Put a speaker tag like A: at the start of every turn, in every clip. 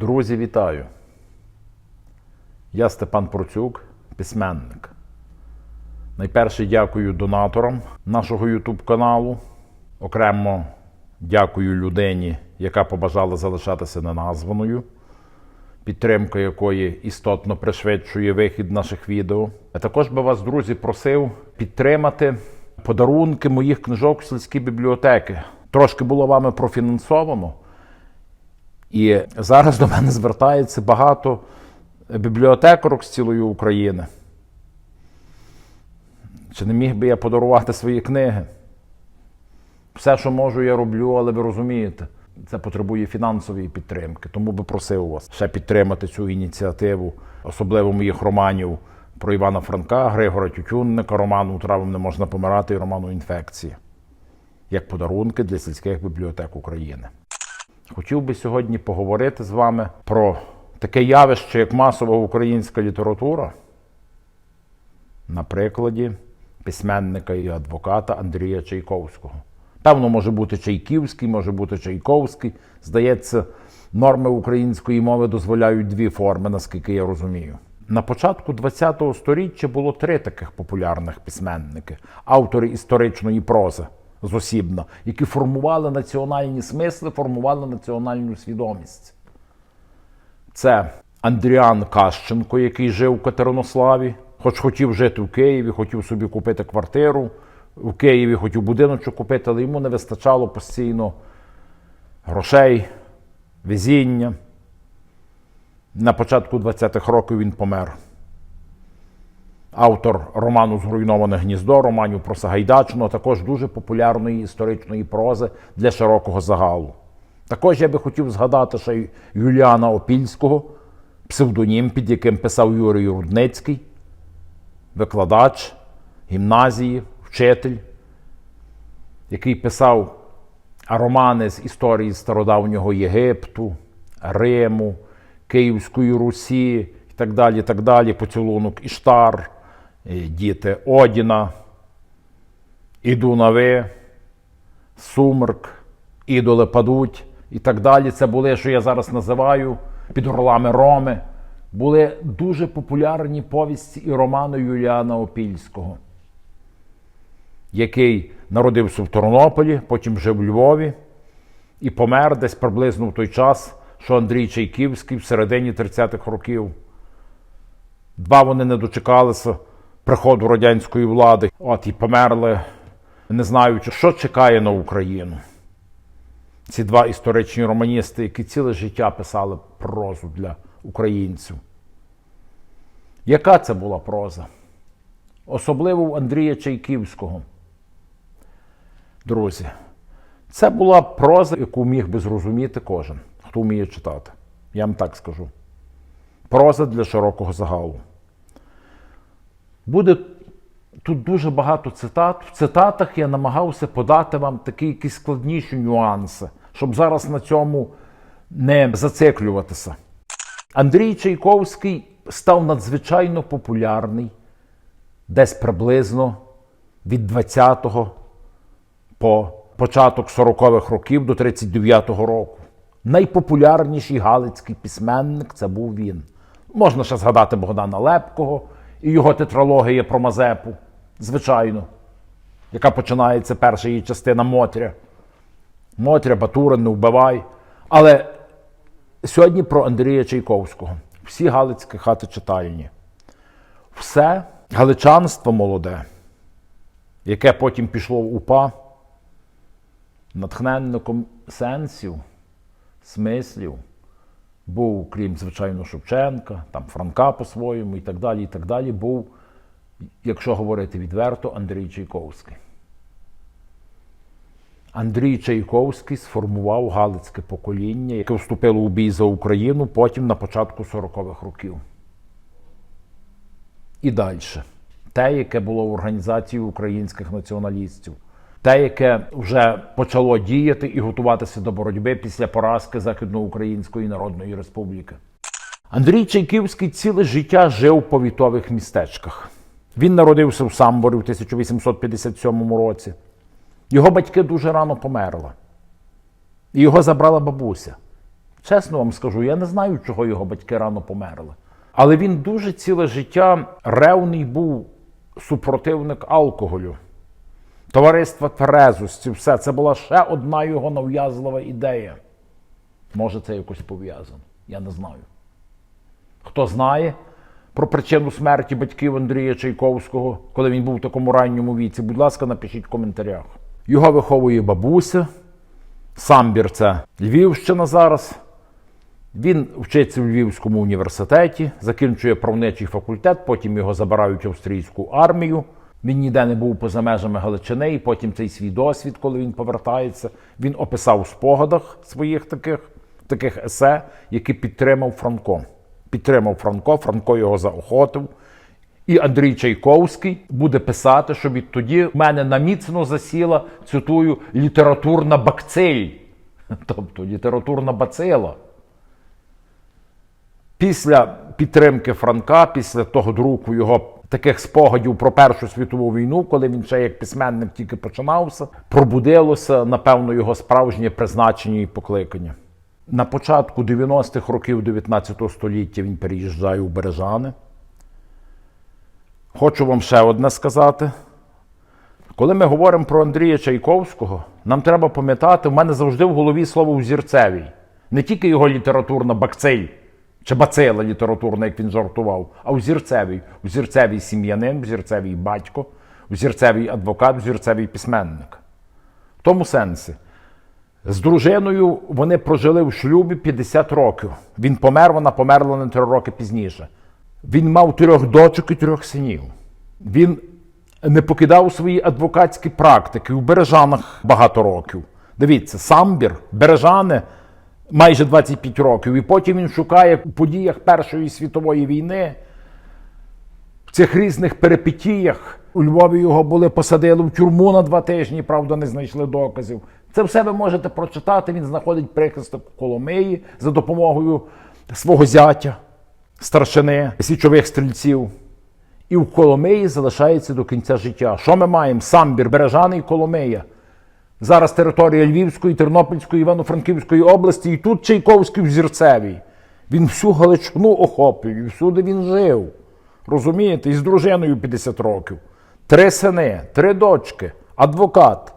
A: Друзі, вітаю! Я Степан Процюк, письменник. Найперше дякую донаторам нашого YouTube каналу. Окремо дякую людині, яка побажала залишатися неназваною, підтримка якої істотно пришвидшує вихід наших відео. А також би вас, друзі, просив підтримати подарунки моїх книжок сільській бібліотеки. Трошки було вами профінансовано. І зараз до мене звертається багато бібліотекарок з цілої України. Чи не міг би я подарувати свої книги? Все, що можу, я роблю, але ви розумієте, це потребує фінансової підтримки. Тому би просив вас ще підтримати цю ініціативу, особливо моїх романів про Івана Франка, Григора Тютюнника, роману Травом не можна помирати і роману Інфекція як подарунки для сільських бібліотек України. Хотів би сьогодні поговорити з вами про таке явище, як масова українська література, на прикладі письменника і адвоката Андрія Чайковського. Певно, може бути Чайківський, може бути Чайковський. Здається, норми української мови дозволяють дві форми, наскільки я розумію. На початку ХХ століття було три таких популярних письменники, автори історичної прози зосібно, які формували національні смисли, формували національну свідомість. Це Андріан Кащенко, який жив у Катеринославі, хоч хотів жити в Києві, хотів собі купити квартиру в Києві, хотів будиночок купити, але йому не вистачало постійно грошей, везіння. На початку 20-х років він помер. Автор роману Зруйноване гніздо, романів про Сагайдачну, а також дуже популярної історичної прози для широкого загалу. Також я би хотів згадати ще Юліана Опільського, псевдонім, під яким писав Юрій Рудницький, викладач гімназії, вчитель, який писав романи з історії стародавнього Єгипту, Риму, Київської Русі і так далі, так далі, поцілунок Іштар, діти Одіна, Іду на ви, Сумерк, Ідоли падуть і так далі. Це були, що я зараз називаю під горлами Роми. Були дуже популярні повісті і романи Юліана Опільського, який народився в Тернополі, потім жив у Львові і помер десь приблизно в той час, що Андрій Чайківський в середині 30-х років. Два вони не дочекалися приходу радянської влади, от і померли, не знаючи, що чекає на Україну. Ці два історичні романісти, які ціле життя писали прозу для українців. Яка це була проза? Особливо у Андрія Чайківського. Друзі, це була проза, яку міг би зрозуміти кожен, хто вміє читати. Я вам так скажу. Проза для широкого загалу. Буде тут дуже багато цитат. В цитатах я намагався подати вам такі якісь складніші нюанси, щоб зараз на цьому не зациклюватися. Андрій Чайковський став надзвичайно популярний десь приблизно від 20-го по початок 40-х років до 39-го року. Найпопулярніший галицький письменник це був він. Можна ще згадати Богдана Лепкого і його тетралогія про Мазепу, звичайно, яка починається перша її частина Мотря. Мотря, Батурин, не вбивай. Але сьогодні про Андрія Чайковського. Всі галицькі хати читальні. Все галичанство молоде, яке потім пішло в УПА, натхненником сенсів, смислів, був, крім, звичайно, Шевченка, там Франка по-своєму і так далі, і так далі, був, якщо говорити відверто, Андрій Чайковський. Андрій Чайковський сформував галицьке покоління, яке вступило у бій за Україну потім на початку 40-х років. І далі. Те, яке було в організації українських націоналістів, те, яке вже почало діяти і готуватися до боротьби після поразки Західноукраїнської Народної Республіки. Андрій Чайківський ціле життя жив у повітових містечках. Він народився в Самборі в 1857 році. Його батьки дуже рано померли. І його забрала бабуся. Чесно вам скажу, я не знаю, чого його батьки рано померли. Але він дуже ціле життя ревний був супротивник алкоголю, товариства тверезості, все. Це була ще одна його нав'язлива ідея. Може, це якось пов'язано. Я не знаю. Хто знає про причину смерті батьків Андрія Чайковського, коли він був в такому ранньому віці, будь ласка, напишіть в коментарях. Його виховує бабуся. Самбір це Львівщина зараз. Він вчиться в Львівському університеті, закінчує правничий факультет, потім його забирають в австрійську армію. Він ніде не був поза межами Галичини, і потім цей свій досвід, коли він повертається, він описав у спогадах своїх таких, таких есе, які підтримав Франко. Підтримав Франко, Франко його заохотив. І Андрій Чайковський буде писати, що відтоді в мене наміцно засіла, цитую, літературна бакциль. Тобто літературна бацила. Після підтримки Франка, після того друку його таких спогадів про Першу світову війну, коли він ще як письменник тільки починався, пробудилося, напевно, його справжнє призначення і покликання. На початку 90-х років 19 століття він переїжджає у Бережани. Хочу вам ще одне сказати. Коли ми говоримо про Андрія Чайковського, нам треба пам'ятати, в мене завжди в голові слово «взірцевій». Не тільки його літературна бакциль чи бацила літературна, як він жартував, а взірцевій. Взірцевій сім'янин, взірцевій батько, взірцевій адвокат, взірцевій письменник. В тому сенсі. З дружиною вони прожили в шлюбі 50 років. Він помер, вона померла на 3 роки пізніше. Він мав трьох дочок і трьох синів. Він не покидав свої адвокатські практики у Бережанах багато років. Дивіться, самбір, Бережани майже 25 років. І потім він шукає у подіях Першої світової війни, в цих різних перипетіях. У Львові його були посадили в тюрму на два тижні, правда, не знайшли доказів. Це все ви можете прочитати. Він знаходить прихисток Коломиї за допомогою свого зятя, старшини, січових стрільців. І в Коломиї залишається до кінця життя. Що ми маємо? Самбір, Бережани і Коломия. Зараз територія Львівської, Тернопільської, Івано-Франківської області, і тут Чайковський в Зірцевій. Він всю Галичину охоплює, всюди він жив. Розумієте? І з дружиною 50 років. Три сини, три дочки, адвокат,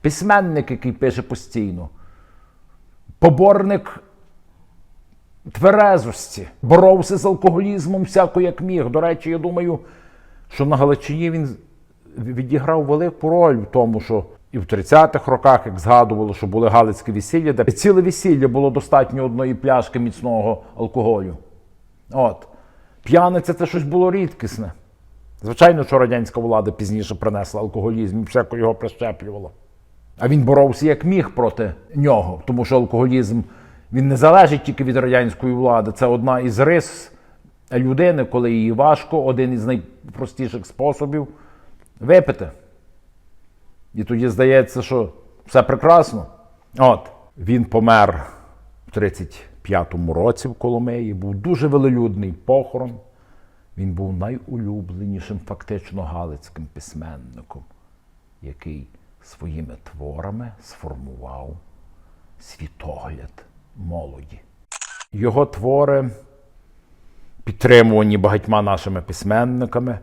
A: письменник, який пише постійно, поборник тверезості, боровся з алкоголізмом всяко як міг. До речі, я думаю, що на Галичині він відіграв велику роль в тому, що і в 30-х роках, як згадувало, що були галицькі весілля, де ціле весілля було достатньо одної пляшки міцного алкоголю. От. П'яниця це щось було рідкісне. Звичайно, що радянська влада пізніше принесла алкоголізм і всяко його прищеплювала. А він боровся як міг проти нього, тому що алкоголізм він не залежить тільки від радянської влади. Це одна із рис людини, коли їй важко, один із найпростіших способів випити. І тоді здається, що все прекрасно. От, він помер в 35-му році в Коломиї, був дуже велелюдний похорон. Він був найулюбленішим фактично галицьким письменником, який своїми творами сформував світогляд молоді. Його твори, підтримувані багатьма нашими письменниками,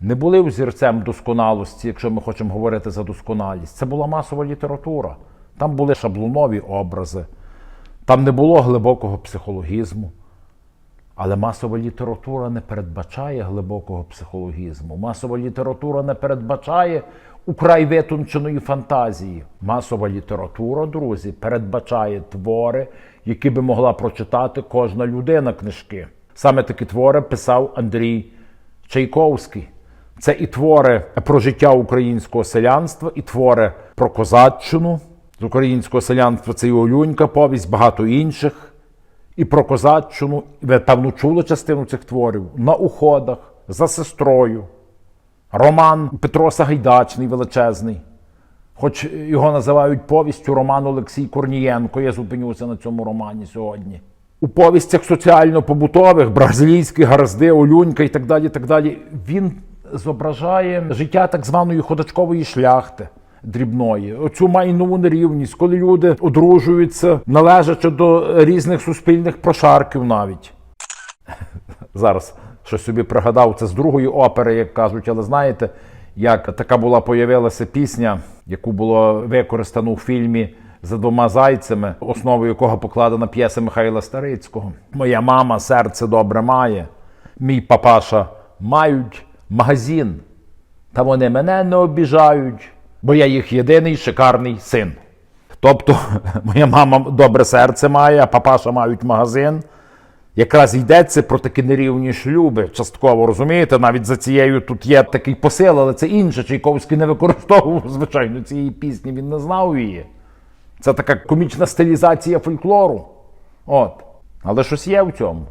A: не були взірцем досконалості, якщо ми хочемо говорити за досконалість. Це була масова література. Там були шаблонові образи, там не було глибокого психологізму. Але масова література не передбачає глибокого психологізму. Масова література не передбачає украй витонченої фантазії. Масова література, друзі, передбачає твори, які би могла прочитати кожна людина книжки. Саме такі твори писав Андрій Чайковський. Це і твори про життя українського селянства, і твори про козаччину з українського селянства. Це і Олюнька, повість, багато інших. І про козаччину, ви певно чули частину цих творів на уходах, за сестрою. Роман Петро Сагайдачний величезний. Хоч його називають повістю роман Олексій Корнієнко. Я зупинюся на цьому романі сьогодні. У повістях соціально-побутових, бразилійські гаразди, Олюнька і так далі. так далі, Він зображає життя так званої ходачкової шляхти, дрібної, оцю майнову нерівність, коли люди одружуються, належачи до різних суспільних прошарків навіть. Зараз щось собі пригадав, це з другої опери, як кажуть, але знаєте, як така була появилася пісня, яку було використано у фільмі за двома зайцями, основою якого покладена п'єса Михайла Старицького. Моя мама серце добре має, мій папаша мають магазин, та вони мене не обіжають, бо я їх єдиний шикарний син. Тобто, моя мама добре серце має, а папаша мають магазин. Якраз йдеться про такі нерівні шлюби, частково розумієте, навіть за цією тут є такий посил, але це інше. Чайковський не використовував, звичайно, цієї пісні, він не знав її. Це така комічна стилізація фольклору. От. Але щось є в цьому.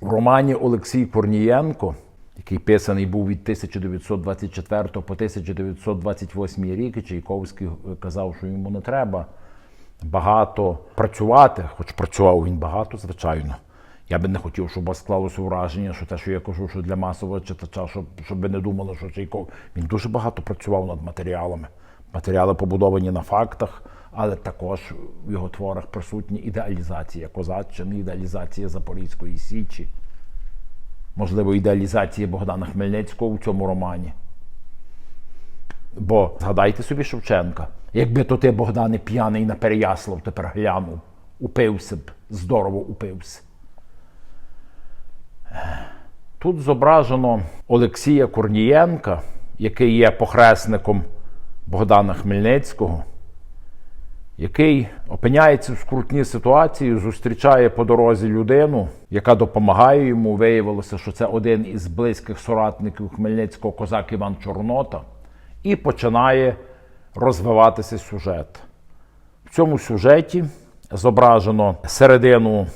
A: В романі Олексій Корнієнко, який писаний був від 1924 по 1928 рік, і Чайковський казав, що йому не треба багато працювати, хоч працював він багато, звичайно. Я би не хотів, щоб у вас склалося враження, що те, що я кажу, що для масового читача, щоб, щоб ви не думали, що Чайков. Він дуже багато працював над матеріалами. Матеріали побудовані на фактах, але також в його творах присутні ідеалізація Козаччини, ідеалізація Запорізької Січі, можливо, ідеалізація Богдана Хмельницького у цьому романі. Бо згадайте собі Шевченка, якби то ти, Богдане, п'яний на Переяслав тепер глянув, упився б, здорово упився. Тут зображено Олексія Корнієнка, який є похресником Богдана Хмельницького, який опиняється в скрутній ситуації, зустрічає по дорозі людину, яка допомагає йому. Виявилося, що це один із близьких соратників Хмельницького козак Іван Чорнота, і починає розвиватися сюжет. В цьому сюжеті зображено середину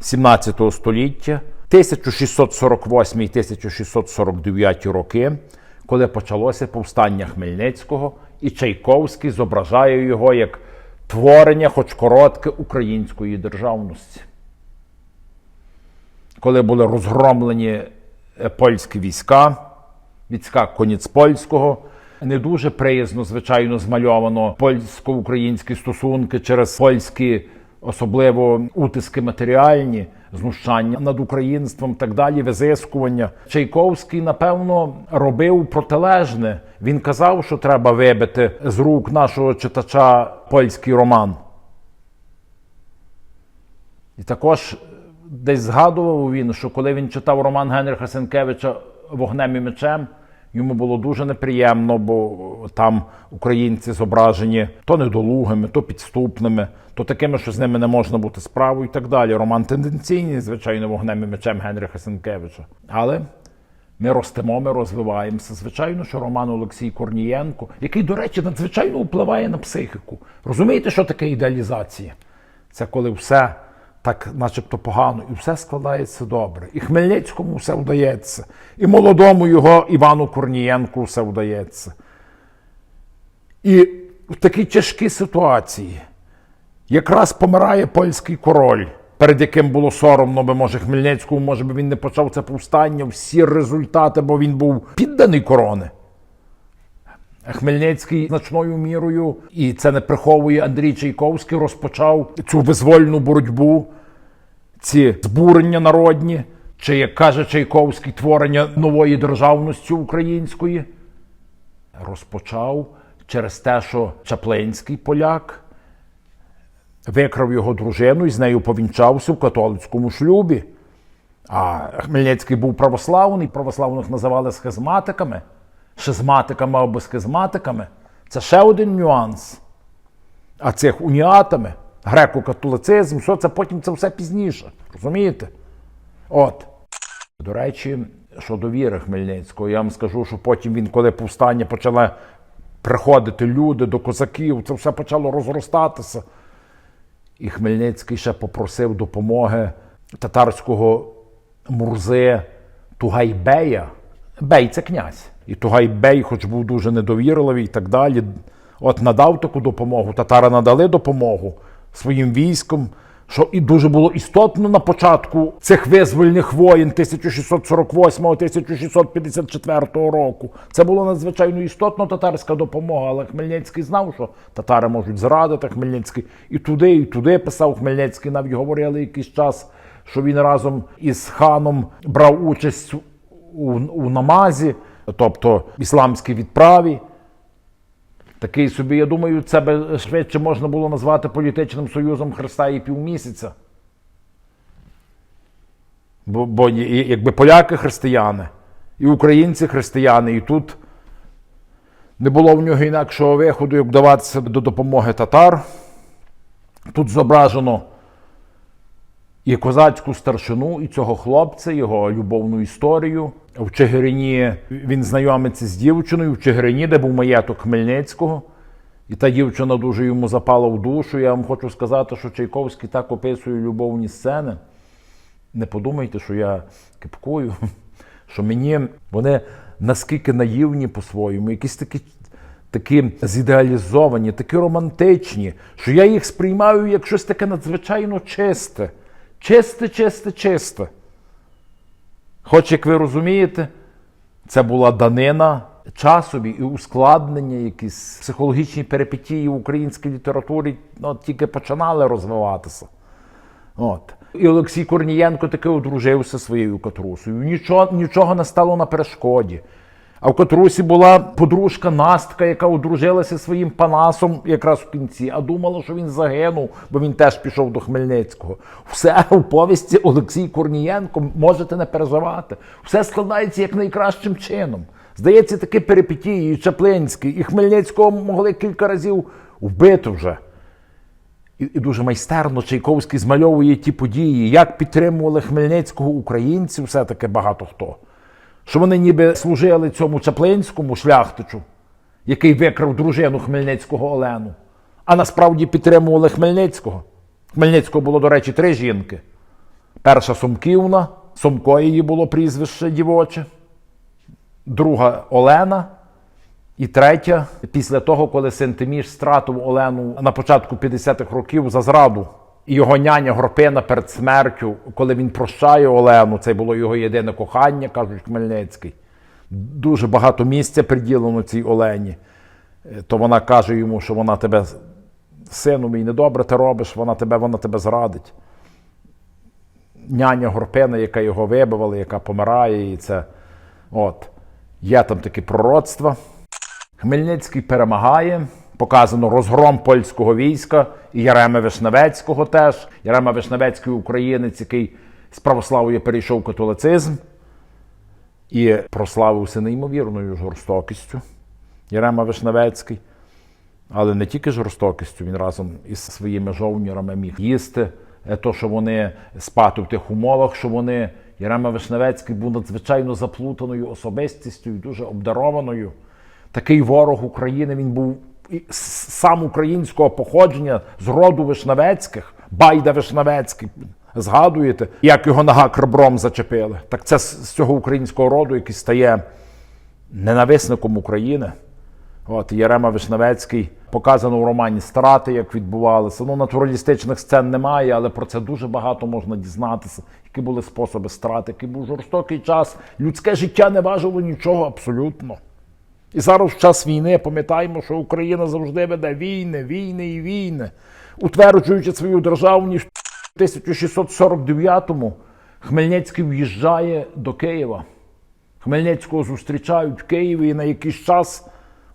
A: 17 століття, 1648-1649 роки, коли почалося повстання Хмельницького, і Чайковський зображає його як творення, хоч коротке, української державності. Коли були розгромлені е, польські війська, війська Коніцпольського, не дуже приязно, звичайно, змальовано польсько-українські стосунки через польські, особливо утиски матеріальні, знущання над українством, так далі, визискування. Чайковський, напевно, робив протилежне. Він казав, що треба вибити з рук нашого читача польський роман. І також десь згадував він, що коли він читав роман Генриха Сенкевича Вогнем і мечем, йому було дуже неприємно, бо там українці зображені то недолугими, то підступними, то такими, що з ними не можна бути справою і так далі. Роман тенденційний, звичайно, вогнем і мечем Генриха Сенкевича. Але ми ростемо, ми розвиваємося. Звичайно, що роман Олексій Корнієнко, який, до речі, надзвичайно впливає на психіку. Розумієте, що таке ідеалізація? Це коли все так, начебто, погано, і все складається добре. І Хмельницькому все вдається, і молодому його Івану Корнієнку все вдається. І в такій тяжкій ситуації якраз помирає польський король, перед яким було соромно, би може Хмельницькому, може би він не почав це повстання, всі результати, бо він був підданий корони. Хмельницький значною мірою, і це не приховує Андрій Чайковський, розпочав цю визвольну боротьбу, ці збурення народні, чи, як каже Чайковський, творення нової державності української. Розпочав через те, що Чаплинський поляк викрав його дружину і з нею повінчався в католицькому шлюбі. А Хмельницький був православний, православних називали схизматиками, шизматиками або схизматиками. Це ще один нюанс. А цих уніатами, греко-католицизм, що це потім це все пізніше. Розумієте? От. До речі, щодо віри Хмельницького, я вам скажу, що потім він, коли повстання почали приходити люди до козаків, це все почало розростатися. І Хмельницький ще попросив допомоги татарського мурзи Тугайбея. Бей це князь. І Тугайбей, хоч був дуже недовірливий і так далі, от надав таку допомогу. Татари надали допомогу своїм військом, що і дуже було істотно на початку цих визвольних воєн 1648-1654 року. Це було надзвичайно істотно татарська допомога, але Хмельницький знав, що татари можуть зрадити Хмельницький. І туди, і туди писав Хмельницький. Навіть говорили якийсь час, що він разом із ханом брав участь у, у намазі, тобто ісламській відправі. Такий собі, я думаю, це би швидше можна було назвати політичним союзом Христа і півмісяця. Бо, бо якби поляки християни, і українці християни, і тут не було в нього інакшого виходу, як вдаватися до допомоги татар. Тут зображено і козацьку старшину, і цього хлопця, його любовну історію. В Чигирині він знайомиться з дівчиною в Чигирині, де був маєток Хмельницького. І та дівчина дуже йому запала в душу. Я вам хочу сказати, що Чайковський так описує любовні сцени. Не подумайте, що я кипкую, що мені вони наскільки наївні по-своєму, якісь такі, такі зідеалізовані, такі романтичні, що я їх сприймаю як щось таке надзвичайно чисте. Чисте, чисте, чисте. Хоч, як ви розумієте, це була данина часові і ускладнення, якісь психологічні перипетії в українській літературі ну, тільки починали розвиватися. От. І Олексій Корнієнко таки одружився своєю Катрусою. Нічого, нічого не стало на перешкоді. А в Катрусі була подружка Настка, яка одружилася своїм панасом якраз в кінці, а думала, що він загинув, бо він теж пішов до Хмельницького. Все у повісті Олексій Корнієнко можете не переживати. Все складається як найкращим чином. Здається, такі перипетії, і Чаплинський, і Хмельницького могли кілька разів вбити вже. І, і дуже майстерно Чайковський змальовує ті події, як підтримували Хмельницького українці, все-таки багато хто. Що вони ніби служили цьому Чаплинському шляхтичу, який викрав дружину Хмельницького Олену, а насправді підтримували Хмельницького. Хмельницького було, до речі, три жінки. Перша Сумківна, Сумко її було прізвище дівоче, друга Олена, і третя, після того, коли Сентиміш стратив Олену на початку 50-х років за зраду, і його няня Горпина перед смертю, коли він прощає Олену, це було його єдине кохання, кажуть Хмельницький. Дуже багато місця приділено цій Олені. Е, То вона каже йому, що вона тебе, сину мій, недобре ти робиш, вона тебе, вона тебе зрадить. Няня Горпина, яка його вибивала, яка помирає, і це. От. Є там такі пророцтва. Хмельницький перемагає. Показано розгром польського війська і Ярема Вишневецького теж. Ярема Вишневецький українець, який з православ'я перейшов католицизм і прославився неймовірною жорстокістю. Ярема Вишневецький. Але не тільки жорстокістю, він разом із своїми жовнірами міг їсти. Е, То, що вони спати в тих умовах, що вони. Ярема Вишневецький був надзвичайно заплутаною особистістю і дуже обдарованою. Такий ворог України він був сам українського походження з роду Вишневецьких, Байда Вишневецький. Згадуєте, як його нога крабром зачепили? Так це з цього українського роду, який стає ненависником України. От Єрема Вишневецький показано в романі Страти, як відбувалося. Ну, натуралістичних сцен немає, але про це дуже багато можна дізнатися. Які були способи страти, який був жорстокий час. Людське життя не важило нічого абсолютно. І зараз в час війни пам'ятаємо, що Україна завжди веде війни, війни і війни, утверджуючи свою державність. У 1649-му Хмельницький в'їжджає до Києва. Хмельницького зустрічають в Києві, і на якийсь час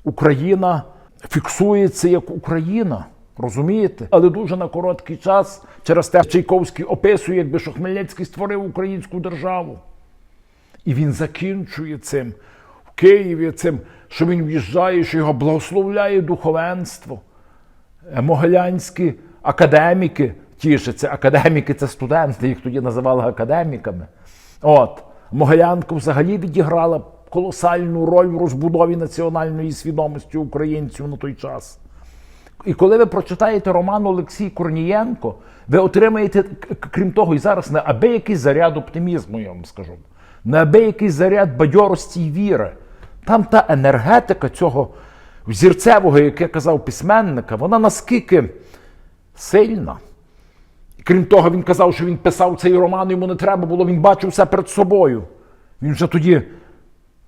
A: Україна фіксується як Україна. Розумієте? Але дуже на короткий час через те Чайковський описує, якби що Хмельницький створив українську державу. І він закінчує цим в Києві, цим, що він в'їжджає, що його благословляє духовенство. Е, Могилянські академіки тішаться. Академіки це студенти, їх тоді називали академіками. От. Могилянка взагалі відіграла колосальну роль в розбудові національної свідомості українців на той час. І коли ви прочитаєте роман Олексій Корнієнко, ви отримаєте, крім того, і зараз неабиякий заряд оптимізму, я вам скажу. Неабиякий заряд бадьорості і віри. Там та енергетика цього взірцевого, як я казав, письменника, вона наскільки сильна. Крім того, він казав, що він писав цей роман, йому не треба було, він бачив все перед собою. Він вже тоді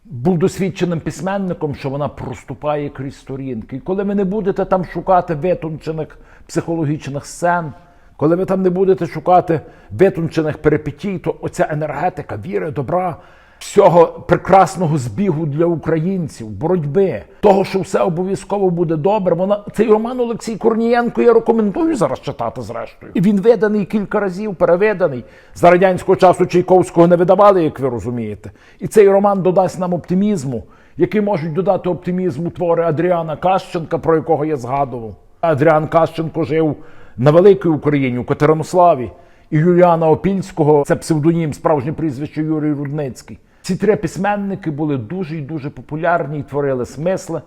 A: був досвідченим письменником, що вона проступає крізь сторінки. І коли ви не будете там шукати витончених психологічних сцен, коли ви там не будете шукати витончених перипетій, то оця енергетика віри, добра, всього прекрасного збігу для українців, боротьби, того, що все обов'язково буде добре. Вона цей роман Олексій Корнієнко я рекомендую зараз читати зрештою. І він виданий кілька разів, перевиданий. За радянського часу Чайковського не видавали, як ви розумієте. І цей роман додасть нам оптимізму, який можуть додати оптимізму твори Адріана Кащенка, про якого я згадував. Адріан Кащенко жив на великій Україні, у Катеринославі. І Юліана Опільського це псевдонім, справжнє прізвище Юрій Рудницький. Ці три письменники були дуже і дуже популярні і творили смисли.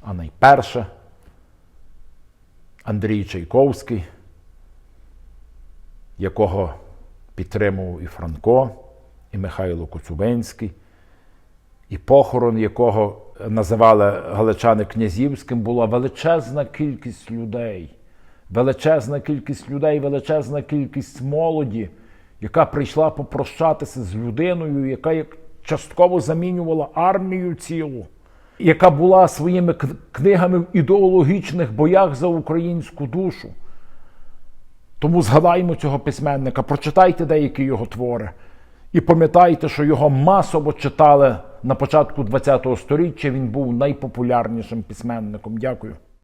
A: А найперше Андрій Чайковський, якого підтримував і Франко, і Михайло Коцюбинський, і похорон, якого називали галичани князівським, була величезна кількість людей. Величезна кількість людей, величезна кількість молоді, яка прийшла попрощатися з людиною, яка як частково замінювала армію цілу, яка була своїми книгами в ідеологічних боях за українську душу. Тому згадаймо цього письменника, прочитайте деякі його твори. І пам'ятайте, що його масово читали на початку ХХ століття. Він був найпопулярнішим письменником. Дякую.